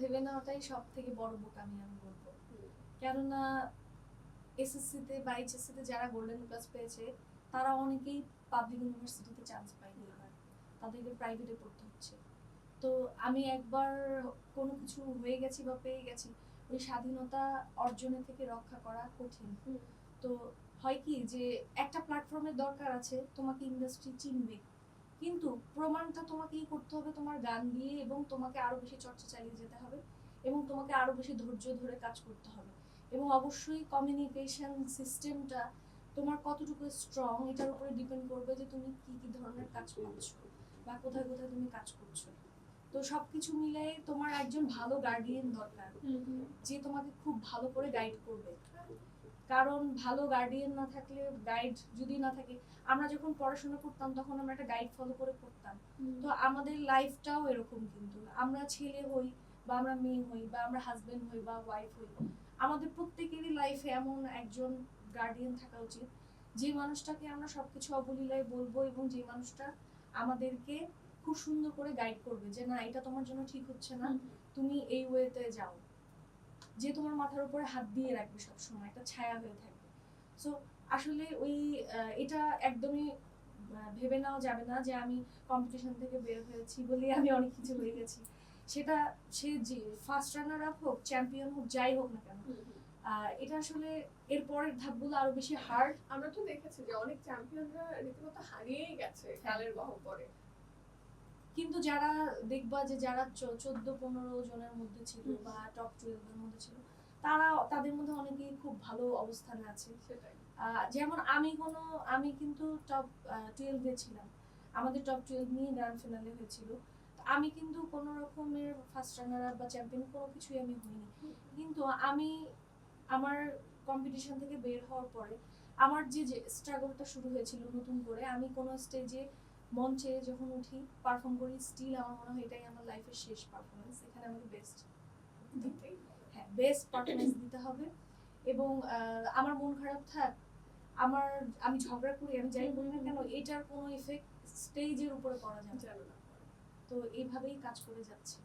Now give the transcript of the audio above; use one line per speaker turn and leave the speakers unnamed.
ভেবে নেওয়াটাই সব থেকে বড় বোকামি আমি বলব। কেননা এসএসসিতে বা এইচএসসিতে যারা গোল্ডেন প্লাস পেয়েছে তারা অনেকেই পাবলিক ইউনিভার্সিটিতে চান্স পায়নি এবার তাদেরকে প্রাইভেটে পড়তে হচ্ছে। তো আমি একবার কোনো কিছু হয়ে গেছি বা পেয়ে গেছি ওই স্বাধীনতা অর্জনের থেকে রক্ষা করা কঠিন। তো হয় কি যে একটা প্ল্যাটফর্মের দরকার আছে তোমাকে ইন্ডাস্ট্রি চিনবে। কিন্তু প্রমাণটা তোমাকেই করতে হবে তোমার গান দিয়ে এবং তোমাকে আরও বেশি চর্চা চালিয়ে যেতে হবে এবং তোমাকে আরও বেশি ধৈর্য ধরে কাজ করতে হবে। এবং অবশ্যই কমিউনিকেশন সিস্টেমটা তোমার কতটুকু স্ট্রং এটার উপরে ডিপেন্ড করবে যে তুমি কি কি ধরনের কাজ করছ বা কোথায় কোথায় তুমি কাজ করছ। তো সবকিছু মিলাই তোমার একজন ভালো গার্ডিয়ান দরকার যে তোমাকে খুব ভালো করে গাইড করবে। কারণ ভালো গার্ডিয়ান না থাকলে গাইড যদি না থাকে আমরা যখন পড়াশোনা করতাম তখন আমরা একটা গাইড ফলো করে করতাম। তো আমাদের লাইফটাও এরকম কিন্তু আমরা ছেলে হই বা আমরা মেয়ে হই বা আমরা হাজবেন্ড হই বা ওয়াইফ হই আমাদের প্রত্যেকেরই লাইফে এমন একজন গার্ডিয়ান থাকা উচিত। যে মানুষটাকে আমরা সবকিছু অবলীলায় বলব এবং যে মানুষটা আমাদেরকে খুব সুন্দর করে গাইড করবে যে না এটা তোমার জন্য ঠিক হচ্ছে না। তুমি এই ওয়েতে যাও। যে তোমার মাথার উপরে হাত দিয়ে রাখবে সবসময় একটা ছায়া হয়ে থাকবে। সো আসলে ওই এটা একদমই ভেবে নেওয়া যাবে না যে আমি কম্পিটিশন থেকে বের হয়েছি বলে আমি অনেক কিছু হয়ে গেছি। সেটা সে যে ফার্স্ট রানার আপ হোক চ্যাম্পিয়ন হোক যাই হোক না কেন আহ, এটা আসলে এর পরের ধাপগুলো আরও বেশি হার্ড
আমরা তো দেখেছি যে অনেক চ্যাম্পিয়নরা রীতিমতো হারিয়েই গেছে কালের গহ্বরে।
কিন্তু যারা দেখবা যে যারা চোদ্দ পনেরো জনের মধ্যে ছিল বা টপ টুয়েলভের মধ্যে ছিল তারা তাদের মধ্যে অনেকেই খুব ভালো অবস্থানে আছে।
সেটাই।
যেমন আমি কোনো আমি কিন্তু টপ টুয়েলভে ছিলাম। আমাদের টপ টুয়েলভ নিয়ে গ্র্যান্ড ফিনালে হয়েছিল। আমি কিন্তু কোনো রকমের ফার্স্ট রানার আপ বা চ্যাম্পিয়ন কোনো কিছুই আমি হইনি। কিন্তু আমি আমার কম্পিটিশন থেকে বের হওয়ার পরে আমার যে স্ট্রাগলটা শুরু হয়েছিল নতুন করে আমি কোনো স্টেজে মঞ্চে যখন উঠি পারফর্ম করি স্টিল আমার মনে হয় এটাই আমার লাইফের শেষ পারফরমেন্স এখানে আমাকে বেস্ট হ্যাঁ বেস্ট পারফরমেন্স দিতে হবে। এবং আমার মন খারাপ থাক আমার আমি ঝগড়া করি আমি যাই বলি না কেন এটার কোনো ইফেক্ট স্টেজের উপরে পড়া যাবে
না।
তো এইভাবেই কাজ করে যাচ্ছে।